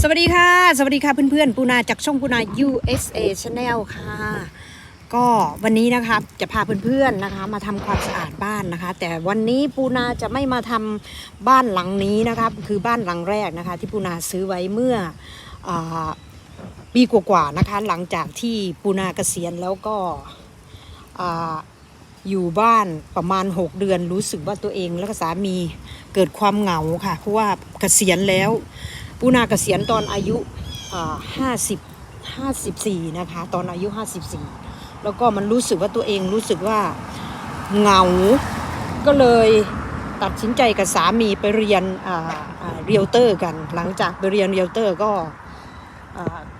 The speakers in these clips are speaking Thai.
สวัสดีค่ะ สวัสดีค่ะเพื่อนๆปูนาจากช่องปูนา USA Channel ค่ะ ก็วันนี้นะครับจะพาเพื่อนๆนะคะ มาทำความสะอาดบ้านนะคะ แต่วันนี้ปูนาจะไม่มาทำบ้านหลังนี้นะครับคือบ้านหลังแรกนะคะ ที่ปูนาซื้อไว้เมื่ออปีกว่าๆนะคะ หลังจากที่ปูนาเกษียณแล้วก็อยู่บ้านประมาณ 6 เดือนรู้สึกว่าตัวเองแล้วก็สามีเกิดความเหงาค่ะเพราะว่าเกษียณแล้ว ปูนาเกษียณตอนอายุห้าสิบห้าสิบสี่นะคะตอนอายุห้าสิบสี่แล้วก็มันรู้สึกว่าตัวเองรู้สึกว่าเหงา ก็เลยตัดสินใจกับสามีไปเรียนเรียลเตอร์กัน หลังจากไปเรียนเรียลเตอร์ก็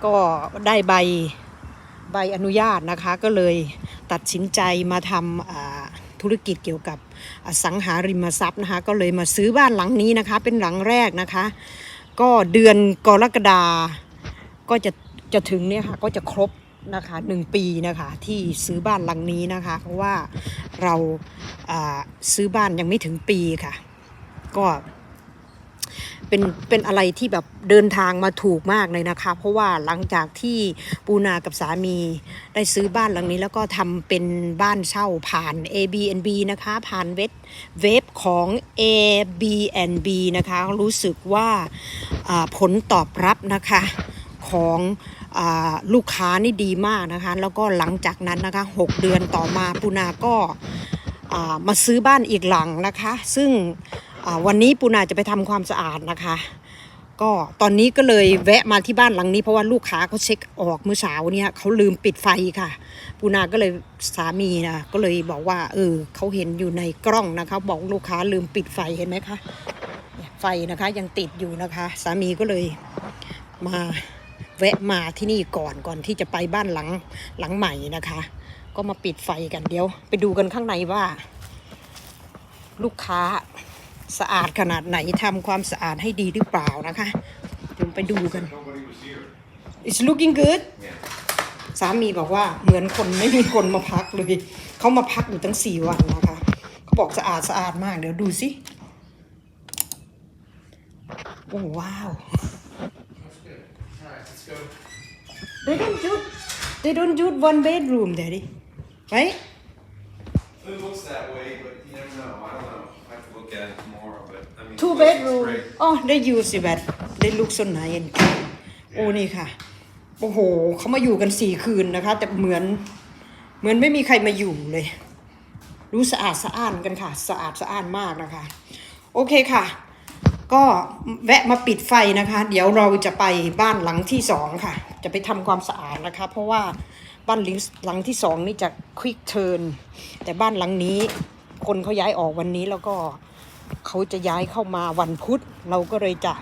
ก็ได้ใบใบอนุญาตนะคะ ก็เลยตัดสินใจมาทำธุรกิจเกี่ยวกับสังหาริมทรัพย์นะคะ ก็เลยมาซื้อบ้านหลังนี้นะคะ เป็นหลังแรกนะคะ ก็เดือนกรกฎาก็จะจะถึงเนี่ยค่ะก็จะครบนะคะหนึ่งปีนะคะที่ซื้อบ้านหลังนี้นะคะ เพราะว่าเราอ่าซื้อบ้านยังไม่ถึงปีค่ะ ก็ เป็นเป็นอะไรที่แบบเดินทางมาถูกมากเลยนะคะ เพราะว่าหลังจากที่ปูนากับสามีได้ซื้อบ้านหลังนี้ แล้วก็ทำเป็นบ้านเช่าผ่าน Airbnb นะคะ ผ่านเว็บเว็บของ Airbnb นะคะ รู้สึกว่าผลตอบรับนะคะของอลูกค้านี่ดีมากนะคะ แล้วก็หลังจากนั้นนะคะ 6 เดือนต่อมาปูนาก็มาซื้อบ้านอีกหลังนะคะ ซึ่ง วันนี้ปูนาจะไปทำความสะอาดนะคะ ก็ตอนนี้ก็เลยแวะมาที่บ้านหลังนี้เพราะว่าลูกค้าเขาเช็คออกเมื่อเช้าเนี่ยเขาลืมปิดไฟค่ะ ปูนาก็เลยสามีนะก็เลยบอกว่า เออเขาเห็นอยู่ในกล้องนะคะ บอกลูกค้าลืมปิดไฟเห็นไหมคะไฟนะคะยังติดอยู่นะคะ สามีก็เลยมาแวะมาที่นี่ก่อนก่อนที่จะไปบ้านหลังหลังใหม่นะคะ ก็มาปิดไฟกันเดี๋ยว ไปดูกันข้างในว่า ลูกค้า สะอาดขนาดไหนทำความสะอาดให้ดีหรือเปล่านะคะเดี๋ยวไปดูกัน It's looking good สามีบอกว่าเหมือนคนไม่มีคนมาพักเลยเขามาพักอยู่ตั้งสี่วันนะคะเขาบอกสะอาดสะอาดมากเดี๋ยวดูสิโอ้ว้าว They don't do they don't do one bedroom daddy right It looks that way, but you never know. I don't know. I have to look at it tomorrow, but I mean. two the place is bedroom great. อ๋อ they use it but they look so nice and clean โอ้นี่ค่ะ โอ้โห เขามาอยู่กันสี่คืนนะคะ แต่เหมือน เหมือนไม่มีใครมาอยู่เลย รู้สะอาดสะอ้านกันค่ะ สะอาดสะอ้านมากนะคะ โอเคค่ะ ก็แวะมาปิดไฟนะคะ เดี๋ยวเราจะไปบ้านหลังที่สองค่ะ จะไปทำความสะอาดนะคะ เพราะว่าบ้านหลังที่สองนี่จะควิกเทิร์นแต่บ้านหลังนี้คนเขาย้ายออกวันนี้แล้วก็ เขาจะย้ายเข้ามาวันพุธ เราก็เลยจะ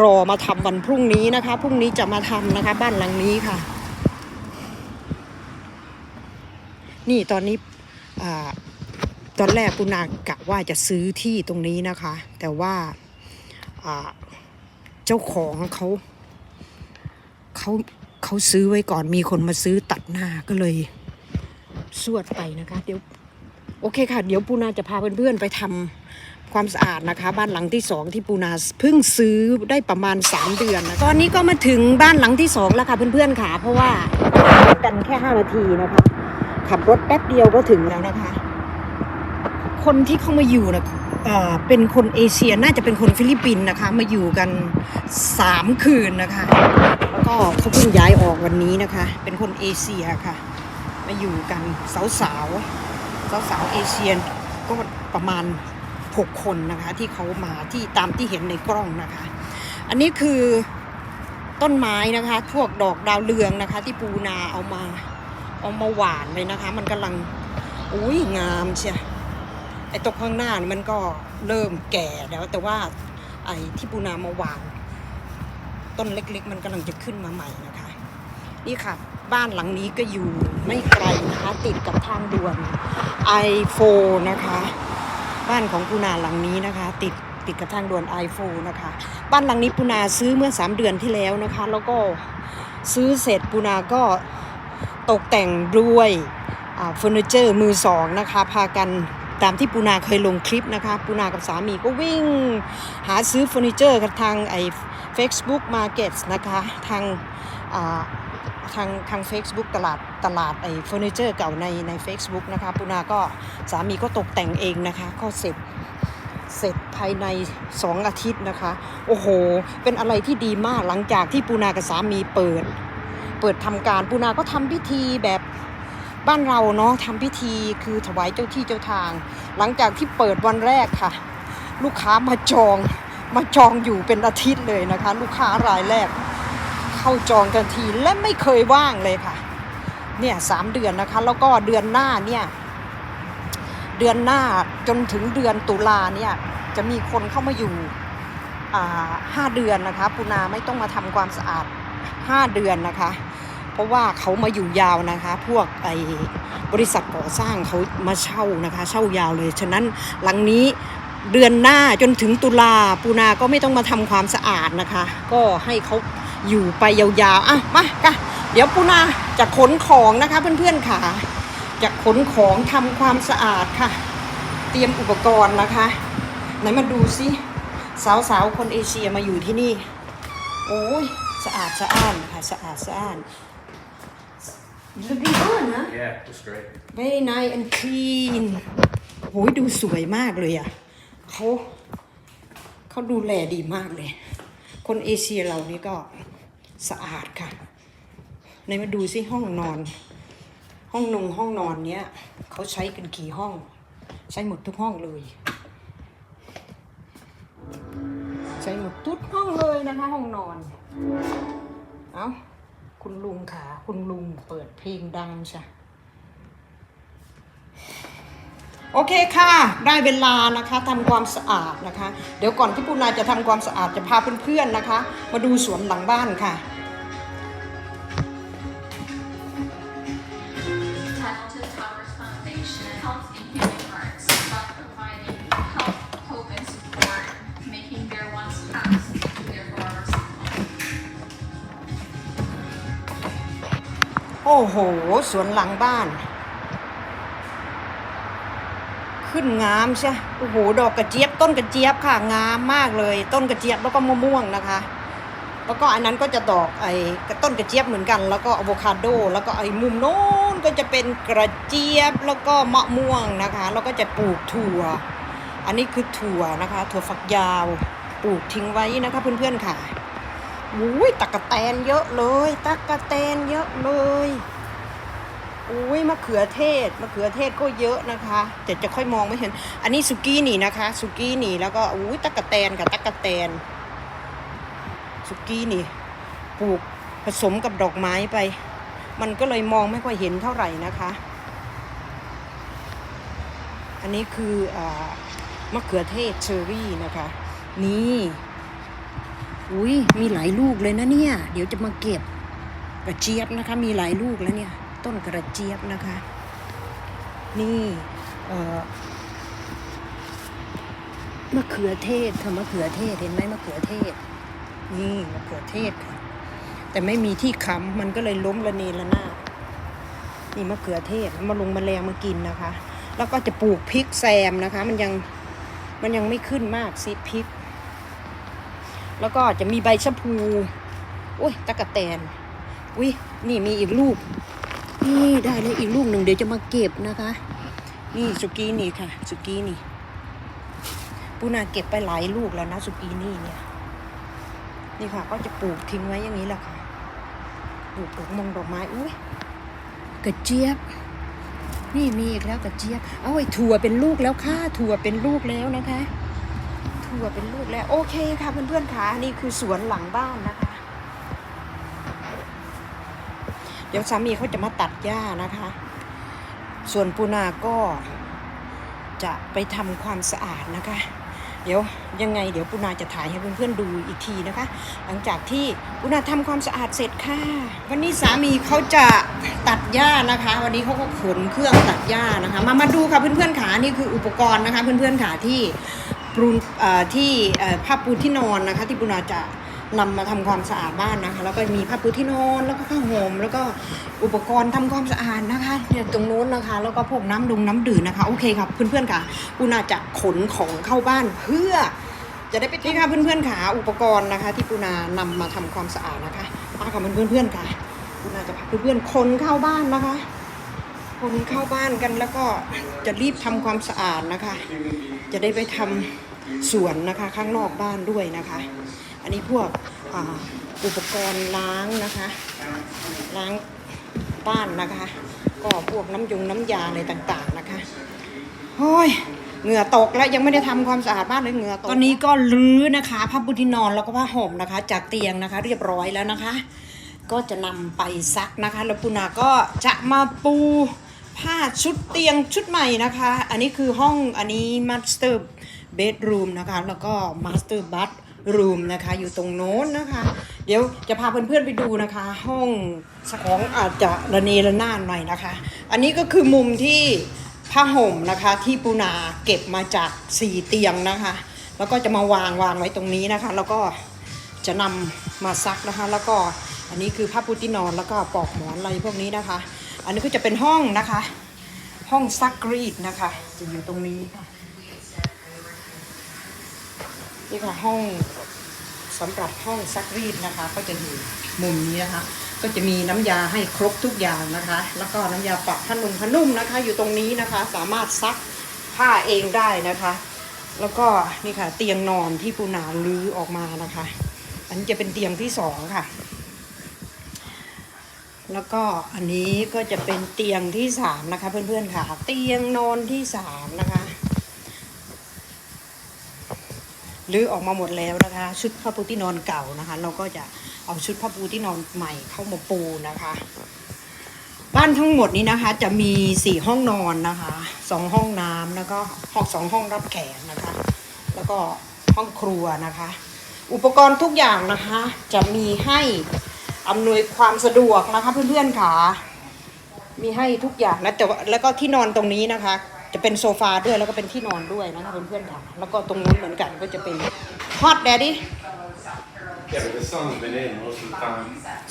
รอมาทำวันพรุ่งนี้นะคะ พรุ่งนี้จะมาทำนะคะ บ้านหลังนี้ค่ะ นี่ตอนนี้อตอนแรกปุนากะว่าจะซื้อที่ตรงนี้นะคะ แต่ว่าอ่าเจ้าของเขาเขาเขาซื้อไว้ก่อนมีคนมาซื้อตัดหน้าก็เลยสวดไปนะคะ เดี๋ยว โอเคค่ะ เดี๋ยวปูนาจะพาเพื่อนๆไปทำ ความสะอาดนะคะ บ้านหลังที่สองที่ปูนาเพิ่งซื้อได้ประมาณ 3 เดือนนะตอนนี้ก็มาถึงบ้านหลังที่สองแล้วค่ะเพื่อนๆค่ะ เพราะว่ากันแค่ 5 นาทีนะคะ ขับรถแป๊บเดียวก็ถึงแล้วนะคะ คนที่เข้ามาอยู่นะเอ่อเป็นคนเอเชียน่าจะเป็นคนฟิลิปปินส์นะคะ มาอยู่กันสามคืนนะคะ แล้วก็เขาเพิ่งย้ายออกวันนี้นะคะ เป็นคนเอเชียค่ะ มาอยู่กันสาวสาวสาวสาวๆเอเชียก็ประมาณ หกคนนะคะที่เขามาที่ตามที่เห็นในกล้องนะคะ อันนี้คือต้นไม้นะคะพวกดอกดาวเรืองนะคะ ที่ปูนาเอามาเอามาหวานเลยนะคะ มันกำลังอุ้ยงามเชียไอ้ตรงข้างหน้านี่มันก็เริ่มแก่แล้วแต่ว่าไอ้ที่ปูนามาวางต้นเล็กๆ มันกำลังจะขึ้นมาใหม่นะคะ นี่ค่ะ บ้านหลังนี้ก็อยู่ไม่ไกลนะคะติดกับทางด่วนไอโฟนะคะ บ้านของปูนาหลังนี้นะคะ ติดติดกับทางด่วนไอโฟนะคะ บ้านหลังนี้ปูนาซื้อเมื่อ 3 เดือนที่แล้วนะคะ แล้วก็ซื้อเสร็จปูนาก็ตกแต่งด้วยเฟอร์นิเจอร์มือสองนะคะ พากันตามที่ปูนาเคยลงคลิปนะคะ ปูนากับสามีก็วิ่ง หาซื้อเฟอร์นิเจอร์กับทางไอ Facebook Market นะคะ ทางอ ทางทาง Facebook ตลาดตลาดไอ้เฟอร์นิเจอร์เก่าในใน a c e b o o k นะคะปูนาก็สามีก็ตกแต่งเองนะคะ ก็เสร็จเสร็จภายใน 2 อาทิตย์นะคะ โอ้โห เป็นอะไรที่ดีมากหลังจากที่ปูนากับสามีเปิด เปิดทำการปูนาก็ทำพิธีแบบบ้านเราเนาะทำพิธีคือถวายเจ้าที่เจ้าทาง หลังจากที่เปิดวันแรกค่ะ ลูกค้ามาจองมาจองอยู่เป็นอาทิตย์เลยนะคะ ลูกค้ารายแรก เข้าจองกันทีและไม่เคยว่างเลยค่ะ เนี่ยสามเดือนนะคะ แล้วก็เดือนหน้าเนี่ย เดือนหน้าจนถึงเดือนตุลาเนี่ย จะมีคนเข้ามาอยู่ห้าเดือนนะคะปูนาไม่ต้องมาทำความสะอาดห้าเดือนนะคะ เพราะว่าเขามาอยู่ยาวนะคะ พวกไอบริษัทก่อสร้างเขามาเช่านะคะ เช่ายาวเลย ฉะนั้นหลังนี้เดือนหน้าจนถึงตุลาปูนาก็ไม่ต้องมาทำความสะอาดนะคะ ก็ให้เขา อยู่ไปยาวๆอะมาค่ะเดี๋ยวปูนาจะขนของนะคะเพื่อนๆค่ะ จะขนของทำความสะอาดค่ะ เตรียมอุปกรณ์นะคะ ไหนมาดูซิสาวๆคนเอเชียมาอยู่ที่นี่ โอ้ยสะอาดสะอ้านค่ะสะอาดสะอ้าน Looking good นะ Yeah, it's great. very nice and clean โอ้ยดูสวยมากเลยอะเขาเขาดูแลดีมากเลย คนเอเชียเรานี่ก็สะอาดค่ะไหนมาดูซิห้องนอน ห้องนงห้องนอนเนี้ยเขาใช้กันกี่ห้อง ใช้หมดทุกห้องเลย ใช้หมดทุกห้องเลยนะคะห้องนอน เอาคุณลุงขาคุณลุงเปิดเพลงดังใช่ โอเคค่ะ ได้เวลานะคะทำความสะอาดนะคะ เดี๋ยวก่อนที่ปูนาจะทำความสะอาดจะพาเพื่อนๆนะคะ มาดูสวนหลังบ้านค่ะโอ้โห สวนหลังบ้าน ขึ้นงามใช่โอ้โหดอกกระเจี๊ยบต้นกระเจี๊ยบค่ะงามมากเลย ต้นกระเจี๊ยบแล้วก็มะม่วงนะคะ แล้วก็อันนั้นก็จะดอกไอ้ต้นกระเจี๊ยบเหมือนกัน แล้วก็อะโวคาโด แล้วก็ไอ้มุมโน้นก็จะเป็นกระเจี๊ยบแล้วก็มะม่วงนะคะ แล้วก็จะปลูกถั่ว อันนี้คือถั่วนะคะ ถั่วฝักยาวปลูกทิ้งไว้นะคะเพื่อนๆค่ะอุ้ยตะกะแตนเยอะเลยตะกะแตนเยอะเลย อุ้ยมะเขือเทศมะเขือเทศก็เยอะนะคะแต่จะค่อยมองไม่เห็น อันนี้สุกี้หนีนะคะสุกี้หนีแล้วก็อุ้ยตะกะแตนกับตะกะแตนสุกี้หนีปลูกผสมกับดอกไม้ไป มันก็เลยมองไม่ค่อยเห็นเท่าไหร่นะคะ อันนี้คืออามะเขือเทศเชอรี่นะคะ นี่อุ้ยมีหลายลูกเลยนะเนี่ย เดี๋ยวจะมาเก็บกระเจี๊ยบนะคะ มีหลายลูกแล้วเนี่ย ต้นกระเจี๊ยบนะคะ นี่มะเขือเทศค่ะมะเขือเทศเห็นไหมมะเขือเทศ นี่มะเขือเทศค่ะ แต่ไม่มีที่ค้ำมันก็เลยล้มระเนระนาดนี่มะเขือเทศมาลงมาแมลงมากินนะคะ แล้วก็จะปลูกพริกแซมนะคะ มันยังมันยังไม่ขึ้นมากสิพริก แล้วก็จะมีใบชะพูโอ้ยตะกะแตนอุ้ยนี่มีอีกลูก นี่ได้เลยอีกลูกหนึ่งเดี๋ยวจะมาเก็บนะคะ นี่สุกี้นี่ค่ะ สุกี้นี่ปูนาเก็บไปหลายลูกแล้วนะสุกี้นี่เนี่ยนี่ค่ะ ก็จะปลูกทิ้งไว้อย่างนี้แหละค่ะปลูกดอกมงดอกไม้อุ้ยกระเจี๊ยบ นี่มีอีกแล้วกระเจี๊ยบเอาไอ้ถั่วเป็นลูกแล้วค่ะถั่วเป็นลูกแล้วนะคะ ถั่วเป็นลูกแล้ว โอเคค่ะเพื่อนๆค่ะนี่คือสวนหลังบ้านนะคะ เดี๋ยวสามีเขาจะมาตัดหญ้านะคะ ส่วนปูนาก็จะไปทำความสะอาดนะคะ เดี๋ยวยังไงเดี๋ยวปูนาจะถ่ายให้เพื่อนๆดูอีกทีนะคะ หลังจากที่ปูนาทำความสะอาดเสร็จค่ะ วันนี้สามีเขาจะตัดหญ้านะคะ วันนี้เขาก็ขนเครื่องตัดหญ้านะคะ มามาดูค่ะเพื่อนๆขานี่คืออุปกรณ์นะคะ เพื่อนๆขาที่ปูนที่ผ้าปูที่นอนนะคะ ที่ปูนาจะ นำมาทำความสะอาดบ้านนะคะ แล้วก็มีผ้าปูที่นอนแล้วก็ผ้าห่มแล้วก็อุปกรณ์ทำความสะอาดนะคะเนี่ยตรงนู้นนะคะ แล้วก็พวกน้ำดงน้ำดื่มนะคะโอเคครับเพื่อนๆค่ะปูนาจะขนของเข้าบ้านเพื่อจะได้ไปที่ค่ะเพื่อนๆค่ะอุปกรณ์นะคะ ที่ปูนานำมาทำความสะอาดนะคะมากับเพื่อนๆค่ะปูนาจะพาเพื่อนๆคนเข้าบ้านนะคะ คนเข้าบ้านกันแล้วก็จะรีบทำความสะอาดนะคะ จะได้ไปทำสวนนะคะข้างนอกบ้านด้วยนะคะ อันนี้พวกอ,อุปกรณ์ล้างนะคะ ล้างบ้านนะคะ ก็พวกน้ำยงน้ำยาอะไรต่างๆนะคะโอ้ยเหงื่อตกแล้วยังไม่ได้ทำความสะอาดบ้านเลยเหงื่อตกตอนนี้ก็รื้อนะคะผ้าปูที่นอนแล้วก็ผ้าห่มนะคะ จากเตียงนะคะ เรียบร้อยแล้วนะคะ ก็จะนำไปซักนะคะ แล้วปูนาก็จะมาปูผ้าชุดเตียงชุดใหม่นะคะ อันนี้คือห้องอันนี้ master bedroom นะคะ แล้วก็มาสเตอร์บัต master bathroom นะคะ อยู่ตรงโน้นนะคะ เดี๋ยวจะพาเพื่อนๆไปดูนะคะ ห้องของอาจจะระเนระนาดหน่อยนะคะ อันนี้ก็คือมุมที่ผ้าห่มนะคะที่ปูนาเก็บมาจากสี่เตียงนะคะ แล้วก็จะมาวางวางไว้ตรงนี้นะคะ แล้วก็จะนำมาซักนะคะ แล้วก็อันนี้คือผ้าปูที่นอนแล้วก็ปลอกหมอนอะไรพวกนี้นะคะ อันนี้ก็จะเป็นห้องนะคะ ห้องซักรีดนะคะ จะอยู่ตรงนี้ค่ะ นี่ค่ะห้องสำหรับห้องซักรีดนะคะ ก็จะอยู่มุมนี้นะคะ ก็จะมีน้ำยาให้ครบทุกอย่างนะคะ แล้วก็น้ำยาปรับผ้านุ่มผ้านุ่มนะคะ อยู่ตรงนี้นะคะ สามารถซักผ้าเองได้นะคะ แล้วก็นี่ค่ะ เตียงนอนที่ปูนาลื้อออกมานะคะ อันนี้จะเป็นเตียงที่สองค่ะ แล้วก็อันนี้ก็จะเป็นเตียงที่สามนะคะ เพื่อนๆค่ะ เตียงนอนที่สามนะคะ ลื้อออกมาหมดแล้วนะคะ ชุดผ้าปูที่นอนเก่านะคะ เราก็จะเอาชุดผ้าปูที่นอนใหม่เข้ามาปูนะคะ บ้านทั้งหมดนี้นะคะ จะมีสี่ห้องนอนนะคะสองห้องน้ำแล้วก็ห้องสองห้องรับแขกนะคะ แล้วก็ห้องครัวนะคะ อุปกรณ์ทุกอย่างนะคะ จะมีให้อำนวยความสะดวกนะคะเพื่อนๆค่ะมีให้ทุกอย่างนะแต่แล้วก็ที่นอนตรงนี้นะคะ จะเป็นโซฟาด้วยแล้วก็เป็นที่นอนด้วยนะคะเพื่อนๆค่ะ แล้วก็ตรงนู้นเหมือนกันก็จะเป็นฮอตแดดดี้ Yeah, but the sun's been in most of the time.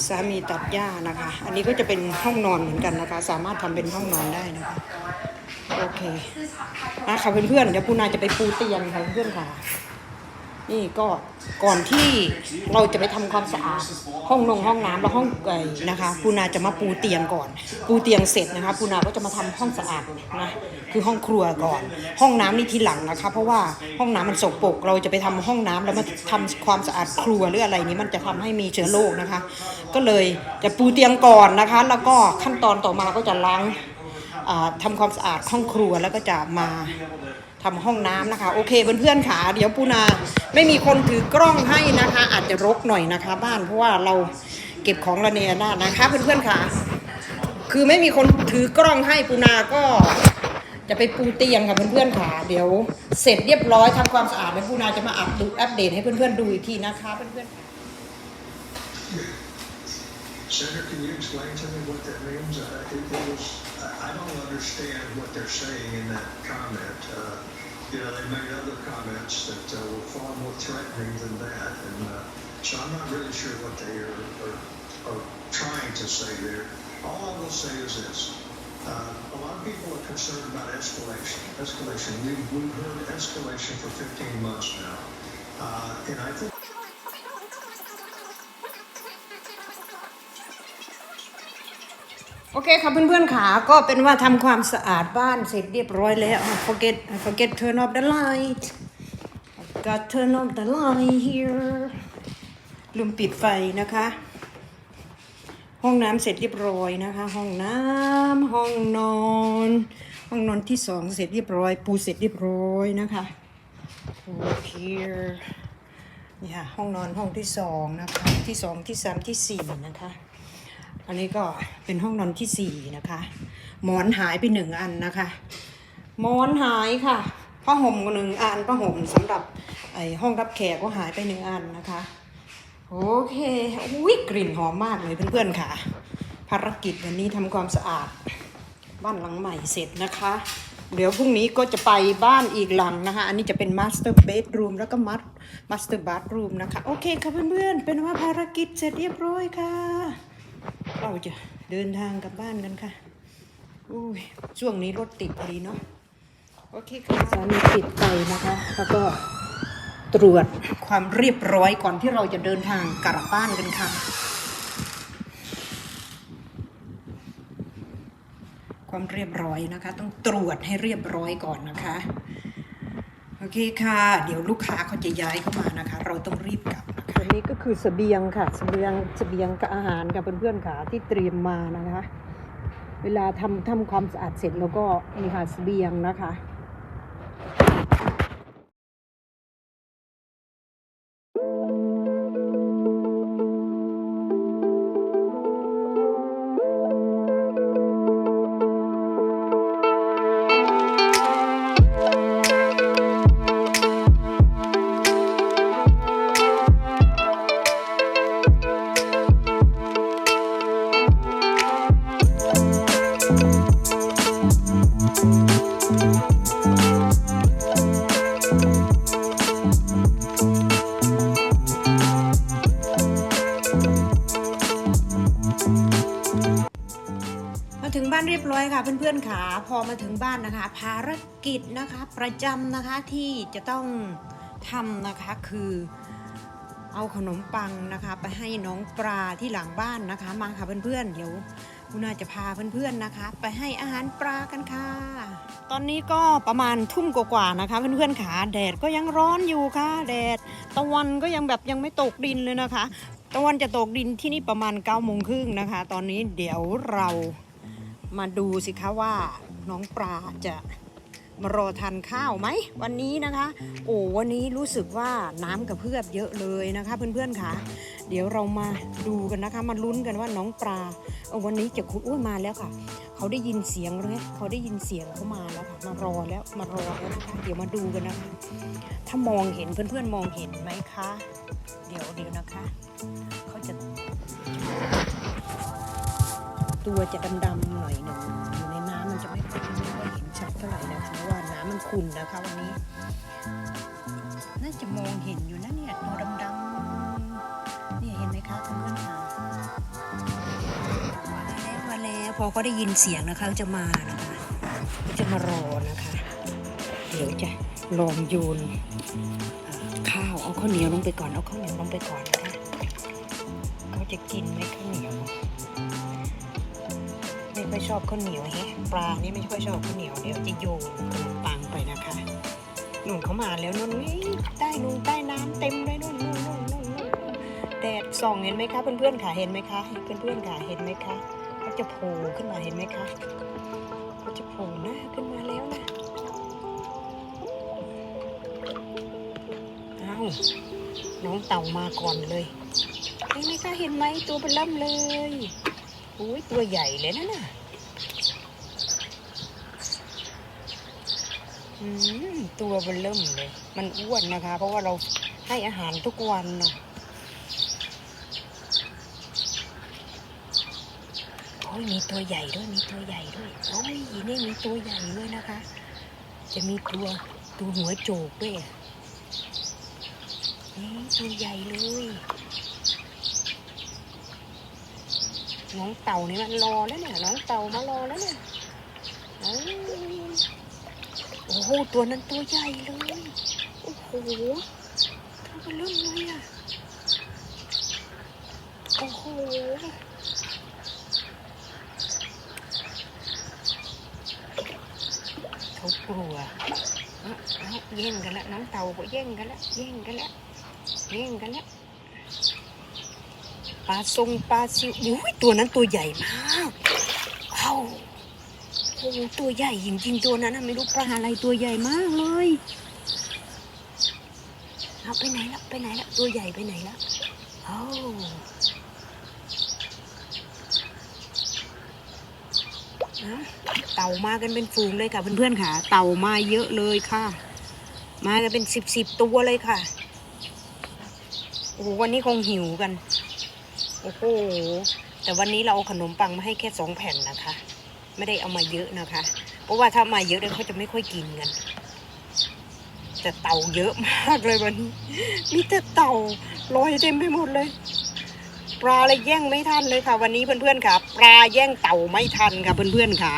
สามีตัดหญ้านะคะ อันนี้ก็จะเป็นห้องนอนเหมือนกันนะคะ สามารถทำเป็นห้องนอนได้นะคะ โอเคนะคะเพื่อนๆเดี๋ยวปูนาจะไปปูเตียงค่ะเพื่อนๆค่ะ นี่ก็ก่อนที่เราจะไปทำความสะอาดห้องนงห้องน้ำแล้วห้องไก่นะคะปูนาจะมาปูเตียงก่อน ปูเตียงเสร็จนะคะปูนาก็จะมาทำห้องสะอาดนะคือห้องครัวก่อน ห้องน้ำนี่ทีหลังนะคะ เพราะว่าห้องน้ำมันสกปรกเราจะไปทำห้องน้ำแล้วมาทำความสะอาดครัวหรืออะไรนี้มันจะทำให้มีเชื้อโรคนะคะ ก็เลยจะปูเตียงก่อนนะคะ แล้วก็ขั้นตอนต่อมาก็จะล้างอ่าทำความสะอาดห้องครัวแล้วก็จะมา ทำห้องน้ำนะคะ โอเคเพื่อนๆค่ะเดี๋ยวปูนาไม่มีคนถือกล้องให้นะคะ อาจจะรกหน่อยนะคะ บ้านเพราะว่าเราเก็บของระเนระนาดนะคะ เพื่อนๆค่ะ คือไม่มีคนถือกล้องให้ปูนาก็จะไปปูเตียงค่ะเพื่อนๆค่ะ เดี๋ยวเสร็จเรียบร้อยทำความสะอาดแล้วปูนาจะมาอัปดูอัปเดตให้เพื่อนๆดูอีกทีนะคะเพื่อนๆ Senator, can you explain to me what that means? Uh, it, it was, I don't understand what they're saying in that comment. Uh, know, they made other comments that uh, were far more threatening than that, and uh, so I'm not really sure what they are, are, are trying to say there. All I will say is this. Uh, a lot of people are concerned about escalation. Escalation. We've, we've heard escalation for 15 months now. Uh, and I think โอเคค่ะเพื่อนๆขาก็เป็นว่าทำความสะอาดบ้านเสร็จเรียบร้อยแล้ว forget forget turn off the light got turn off the light here ลืมปิดไฟนะคะ ห้องน้ำเสร็จเรียบร้อยนะคะ ห้องน้ำห้องนอน ห้องนอนที่สองเสร็จเรียบร้อย ปูเสร็จเรียบร้อยนะคะโอเคนี่ค่ะห้องนอนห้องที่สองนะคะ ที่สองที่สามที่สี่นะคะ อันนี้ก็เป็นห้องนอนที่สี่นะคะ หมอนหายไปหนึ่งอันนะคะ หมอนหายค่ะผ้าห่มก็หนึ่งอันผ้าห่มสำหรับไอห้องรับแขกก็หายไปหนึ่งอันนะคะ โอเคอุ้ยกลิ่นหอมมากเลยเพื่อนๆค่ะ ภารกิจวันนี้ทำความสะอาด บ้านหลังใหม่เสร็จนะคะ เดี๋ยวพรุ่งนี้ก็จะไปบ้านอีกหลังนะคะ อันนี้จะเป็น master bedroom แล้วก็ mas- master bathroom นะคะ โอเคค่ะเพื่อนๆ เป็นว่าภารกิจเสร็จเรียบร้อยค่ะ เราจะเดินทางกลับบ้านกันค่ะอุ้ยช่วงนี้รถติดพอดีเนาะโอเคค่ะสามีปิดไฟนะคะ แล้วก็ตรวจความเรียบร้อยก่อนที่เราจะเดินทางกลับบ้านกันค่ะ ความเรียบร้อยนะคะ ต้องตรวจให้เรียบร้อยก่อนนะคะ โอเคค่ะ เดี๋ยวลูกค้าเขาจะย้ายเข้ามานะคะ เราต้องรีบกลับ นี้ก็คือเสบียงค่ะเสบียงเสบียงกับอาหารกับเพื่อนๆค่ะที่เตรียมมานะคะ เวลาทำทำความสะอาดเสร็จแล้วก็นี่ค่ะเสบียงนะคะ พอมาถึงบ้านนะคะ ภารกิจนะคะประจำนะคะที่จะต้องทำนะคะคือเอาขนมปังนะคะ ไปให้น้องปลาที่หลังบ้านนะคะ มาค่ะเพื่อนๆเดี๋ยวคุณนาจะพาเพื่อนๆนะคะ ไปให้อาหารปลากันค่ะ ตอนนี้ก็ประมาณทุ่มกว่าๆนะคะเพื่อนๆค่ะแดดก็ยังร้อนอยู่ค่ะ แดดตะวันก็ยังแบบยังไม่ตกดินเลยนะคะ ตะวันจะตกดินที่นี่ประมาณ9ก้าโมงครึ่งนะคะ ตอนนี้เดี๋ยวเรามาดูสิคะว่า น้องปลาจะมารอทานข้าวไหมวันนี้นะคะ โอ้วันนี้รู้สึกว่าน้ำกระเพื่อมเยอะเลยนะคะ เพื่อนๆค่ะ เดี๋ยวเรามาดูกันนะคะมาลุ้นกันว่าน้องปลาวันนี้จะคุณอ้วนมาแล้วค่ะ เขาได้ยินเสียงเลยเขาได้ยินเสียงเขามาแล้วค่ะมารอแล้วมารอแล้วนะคะเดี๋ยวมาดูกันนะคะถ้ามองเห็นเพื่อนๆมองเห็นไหมคะ เดี๋ยวเดี๋ยวนะคะเขาจะ ตัวจะดำๆหน่อยหนึ่ง ท่าไหร่นะคะว่าน้ำมันขุ่นนะคะวันนี้ น่าจะมองเห็นอยู่นะเนี่ยตัวดำๆนี่เห็นไหมคะเพื่อนๆค่ะมาแล้วมาแล้วพอเขาได้ยินเสียงนะคะเขาจะมานะคะเขาจะมารอนะคะเดี๋ยวจะลองโยนข้าวเอาข้าวเหนียวลงไปก่อนเอาข้าวเหนียวลงไปก่อนนะคะเขาจะกินไหมข้าวเหนียว ค่อยชอบข้าวเหนียวแฮะปลานี่ไม่ค่อยชอบข้าวเหนียวเดี๋ยวจะโยนขนมปังไปนะคะหนุ่นเขามาแล้วนุ่นวิ่งใต้นุ่นใต้น้ำเต็มเลยนุ่นนุ่นนุ่นนุ่นแดดส่องเห็นไหมคะเพื่อนๆค่ะเห็นไหมคะเพื่อนๆค่ะเห็นไหมคะเขาจะโผล่ขึ้นมาเห็นไหมคะเขาจะโผล่หน้าขึ้นมาแล้วนะอ้าวน้องเต่ามาก่อนเลยเห็นไหมคะเห็นไหมตัวเป็นล่ำเลยโอ้ยตัวใหญ่เลยนะน่ะอืม ตัวเบนเริ่มเลย มันอ้วนนะคะ เพราะว่าเราให้อาหารทุกวันนะโอ้ยมีตัวใหญ่ด้วย มีตัวใหญ่ด้วย โอ้ยนี่มีตัวใหญ่ด้วยนะคะ จะมีตัวตัวหัวโจกด้วยนี่ตัวใหญ่เลยน้องเต่านี่มันรอแล้วเนี่ย น้องเต่ามารอแล้วเนี่ย โอ้โหตัวนั้นตัวใหญ่เลย โอ้โหตัวมันเริ่มเลยอะ โอ้โหเขากลัวเอาเอาแย่งกันล้วน้องเต่าก็แย่งกันล้วแย่งกันล้วแย่งกันล้วปลาทรงปลาซิวอุ้ยตัวนั้นตัวใหญ่มาก เอาโอ้โห ตัวใหญ่จริงๆตัวนั้นนะไม่รู้ปลาอะไรตัวใหญ่มากเลยเอาไปไหนละไปไหนละตัวใหญ่ไปไหนละเอาเอาเต่ามากันเป็นฝูงเลยค่ะเพื่อนๆค่ะ เต่ามาเยอะเลยค่ะ มากันเป็นสิบสิบตัวเลยค่ะโอ้โหวันนี้คงหิวกัน โอ้โหแต่วันนี้เราเอาขนมปังมาให้แค่สองแผ่นนะคะ ไม่ได้เอามาเยอะนะคะ เพราะว่าถ้ามาเยอะเดี๋ยวเขาจะไม่ค่อยกินกันแต่เต่าเยอะมากเลยวันนี้ มีแต่เต่าลอยเต็มไปหมดเลยปลาเลยแย่งไม่ทันเลยค่ะ วันนี้เพื่อนๆค่ะ ปลาแย่งเต่าไม่ทันค่ะเพื่อนๆค่ะ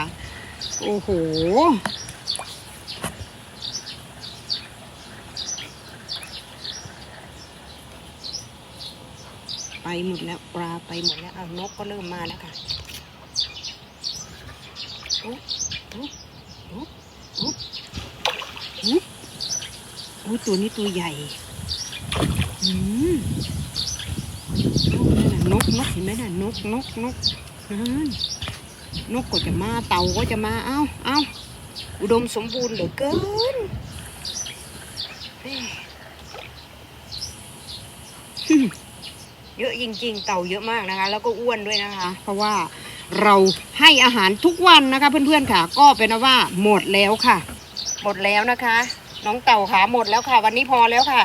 โอ้โหไปหมดแล้วปลาไปหมดแล้วเอานกก็เริ่มมาแล้วค่ะ อ้โอ้โอ้โอ้โอ้โอ้ตัวนี้ตัวใหญ่อืมโอ้นั่นะนกนกเห็นไหมน่ะนกนกนกนกก็จะมาเต่าก็จะมา เอ้าเอ้าอุดมสมบูรณ์เหลือเกินเยอะจริง ๆ เต่าเยอะมากนะคะ แล้วก็อ้วนด้วยนะคะ เพราะว่า เราให้อาหารทุกวันนะคะ เพื่อนๆค่ะ ก็เป็นว่าหมดแล้วค่ะ หมดแล้วนะคะ น้องเต่าขาหมดแล้วค่ะ วันนี้พอแล้วค่ะ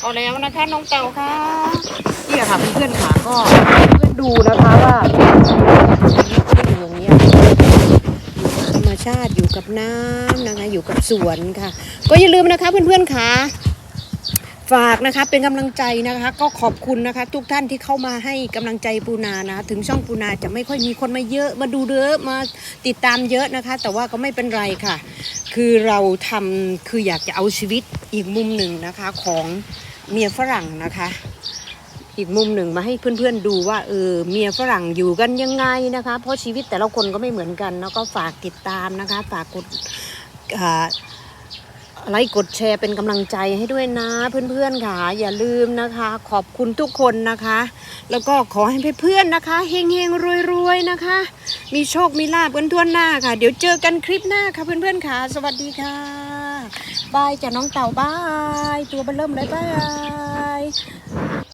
พอแล้วนะคะ น้องเต่าค่ะเนี่ยค่ะเพื่อนๆค่ะก็เพื่อนดูนะคะว่าอยู่อย่างเงี้ยอยู่กับธรรมชาติอยู่กับน้ำนะคะ อยู่กับสวนค่ะ ก็อย่าลืมนะคะ เพื่อนๆค่ะ ฝากนะคะเป็นกำลังใจนะคะ ก็ขอบคุณนะคะ ทุกท่านที่เข้ามาให้กำลังใจปูนานะ ถึงช่องปูนาจะไม่ค่อยมีคนมาเยอะมาดูเยอะมาติดตามเยอะนะคะ แต่ว่าก็ไม่เป็นไรค่ะ คือเราทำคืออยากจะเอาชีวิตอีกมุมหนึ่งนะคะของเมียฝรั่งนะคะอีกมุมหนึ่งมาให้เพื่อนๆดูว่าเออเมียฝรั่งอยู่กันยังไงนะคะ เพราะชีวิตแต่ละคนก็ไม่เหมือนกันแล้วก็ฝากติดตามนะคะ ฝากกดอ่า ไลค์กดแชร์เป็นกำลังใจให้ด้วยนะเพื่อนๆค่ะ อย่าลืมนะคะ ขอบคุณทุกคนนะคะ แล้วก็ขอให้เพื่อนๆนะคะเฮงๆรวยๆนะคะ มีโชคมีลาบกันทั่วหน้าค่ะ เดี๋ยวเจอกันคลิปหน้าค่ะเพื่อนๆค่ะ สวัสดีค่ะบายจ้ะน้องเต่าบาย ตัวเบลเริ่มเลยบาย